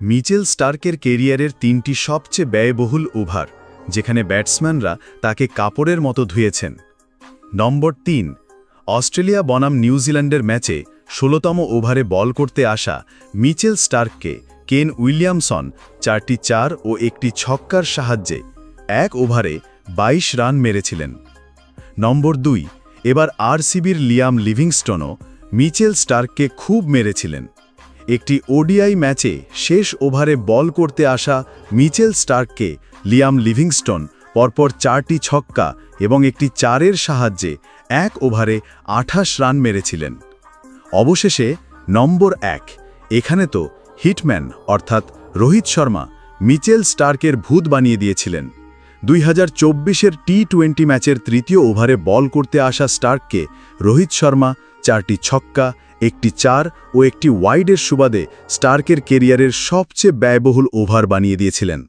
Mitchell স্টার্কের কেরিয়ারের তিনটি সবচেয়ে ব্যয়বহুল ওভার, যেখানে ব্যাটসম্যানরা তাকে কাপড়ের মতো ধুয়েছেন। নম্বর তিন, অস্ট্রেলিয়া বনাম নিউজিল্যান্ডের ম্যাচে ষোলোতম ওভারে বল করতে আসা মিচেল স্টার্ককে কেন উইলিয়ামসন চারটি চার ও একটি ছক্কার সাহায্যে এক ওভারে ২২ রান মেরেছিলেন। নম্বর দুই, এবার আরসিবির লিয়াম লিভিংস্টনও মিচেল স্টার্ককে খুব মেরেছিলেন। একটি ওডিআই ম্যাচে শেষ ওভারে বল করতে আসা মিচেল স্টার্ককে লিয়াম লিভিংস্টন পরপর চারটি ছক্কা এবং একটি চারের সাহায্যে এক ওভারে আঠাশ রান মেরেছিলেন। অবশেষে নম্বর এক, এখানে তো হিটম্যান অর্থাৎ রোহিত শর্মা মিচেল স্টার্কের ভূত বানিয়ে দিয়েছিলেন। দুই হাজার চব্বিশের টি টোয়েন্টি ম্যাচের তৃতীয় ওভারে বল করতে আসা স্টার্ককে রোহিত শর্মা চারটি ছক্কা একটি চার ও একটি ওয়াইডের সুবাদে স্টার্কের কেরিয়ারের সবচেয়ে ব্যয়বহুল ওভার বানিয়ে দিয়েছিলেন।